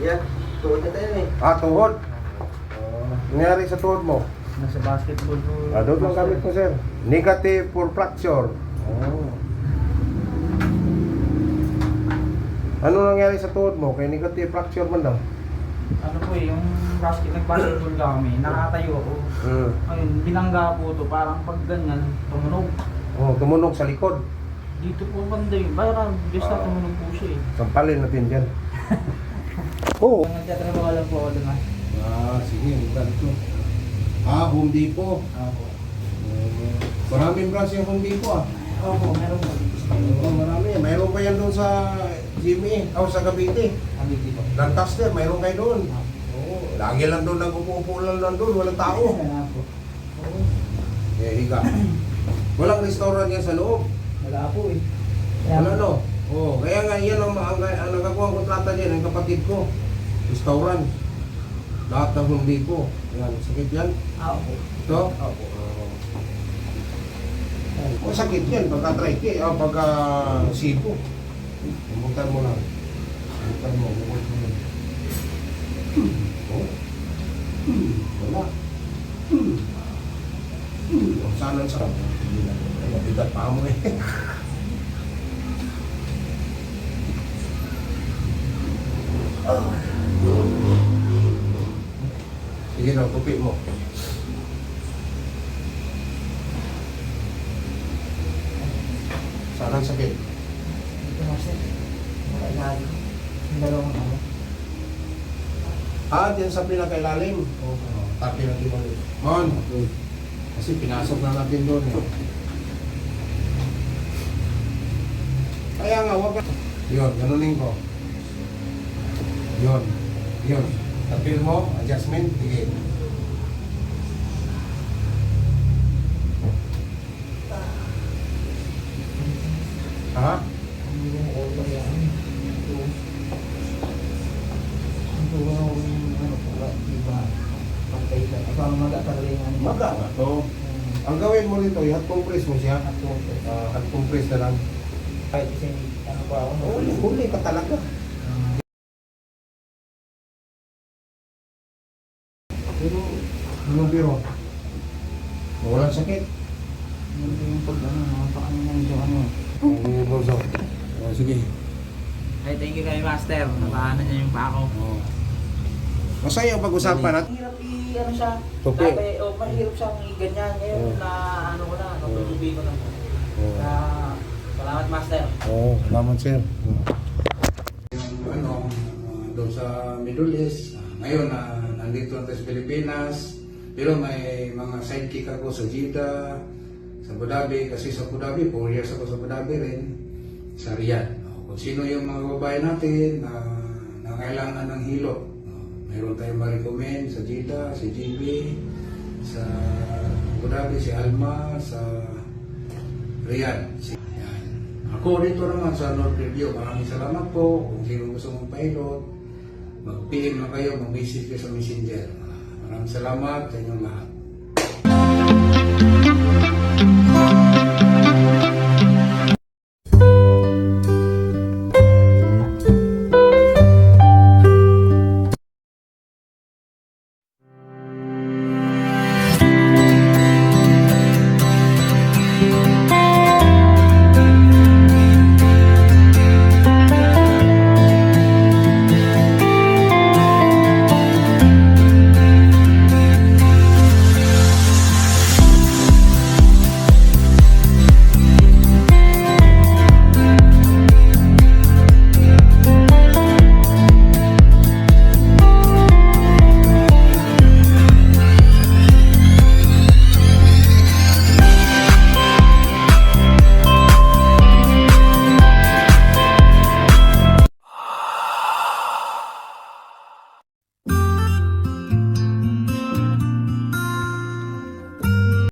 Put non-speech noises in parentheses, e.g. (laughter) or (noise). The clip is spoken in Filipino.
Yan, tuwad na tayo eh. Ah, tuhod. Uh, nangyari sa tuhod mo? Nasa basketball ko. Ah, doon lang gamit mo, sir. Negative for fracture. Oh. Ano nangyari sa tuhod mo? Kay negative fracture man daw. Ano po eh, yung basket, nag-basketball kami, nakatayo ako. Hmm. Ayun, binangga po to, parang pag ganyan, tumunog. Oh, tumunog sa likod. Dito po banda yun, parang just na Ah. tumunog po siya eh. Sampalin natin dyan. (laughs) Oo. Ang nagtatrabaho lang po ako doon ah. Ah, sige. Ganito. Ah, Home Depot. Opo. Uh, maraming branch yung Home Depot ah. Opo, meron po Oo, marami. Mayroon pa yan doon sa Jimmy, o sa Cavite. Kami dito. Lancaster, mayroon kayo doon. Oo, lagi lang doon, nag-upo-upo lang lang doon, walang tao. Wala po. Oo. Eh, higa. (clears throat) Walang restaurant yan sa loob. Wala po eh. Wala no? Oo, kaya nga yan ang, ang, ang nakakuha ang kontrata dyan, ang kapatid ko. Restaurant. Lahat ng Home Depot. Yan, sakit yan. Ah, opo. Ito? Opo. O sakit yan, pagka trike, o pagka sipo. Bumutan mo lang. Bumutan mo, bukod mo. Oh. Wala. O, sana sa Ay, mabigat pa mo eh. (laughs) Sige na, tupi mo. Saan ang sakit? Dito master. Wala ilalim. Yung dalawang ano. Ah, dyan sa pinakailalim. Oo. Oh, tapi ng limang Mon. Kasi pinasok na natin doon eh. Kaya nga, wag ka. Yun, ganunin ko. Yun. Yun. Tapil mo, adjustment, sige. Ha? Maga nga to. Ang gawin mo nito, i-hot compress mo siya. At po. Uh, hot compress na lang. Kahit kasi ano pa ako. Huli, huli ka talaga. Ano biro? Walang sakit. Hindi yung pag ano. Napakaano na yung ano. Ang bulso. Oh, sige. Ay, thank you kay Master. Napahanan niya yung pako. Oh. Masaya ang pag-usapan natin. Mahirap i, ano siya. Tupi. Dati, oh, mahirap siyang i-ganyan. Ngayon Oh. na, ano ko na, natutubi ko na. Oh. Kaya, salamat Master. Oo, salamat sir. Yung ano, doon sa Middle East, ngayon na nandito na tayo sa Pilipinas, pero may mga sidekick ako sa Jeddah, sa Abu Dhabi, kasi sa Abu Dhabi, 4 years ako sa Abu Dhabi rin, sa Riyadh. Kung sino yung mga babae natin na nangailangan ng hilo, mayroon tayong ma-recommend sa Jeddah, si GB, sa Abu Dhabi, si Alma, sa Riyadh. Si. Ako dito naman sa North Review, maraming salamat po. Kung sino gusto mong pilot, mag-PM na kayo, mag-message kayo sa messenger. Maraming salamat sa inyong lahat.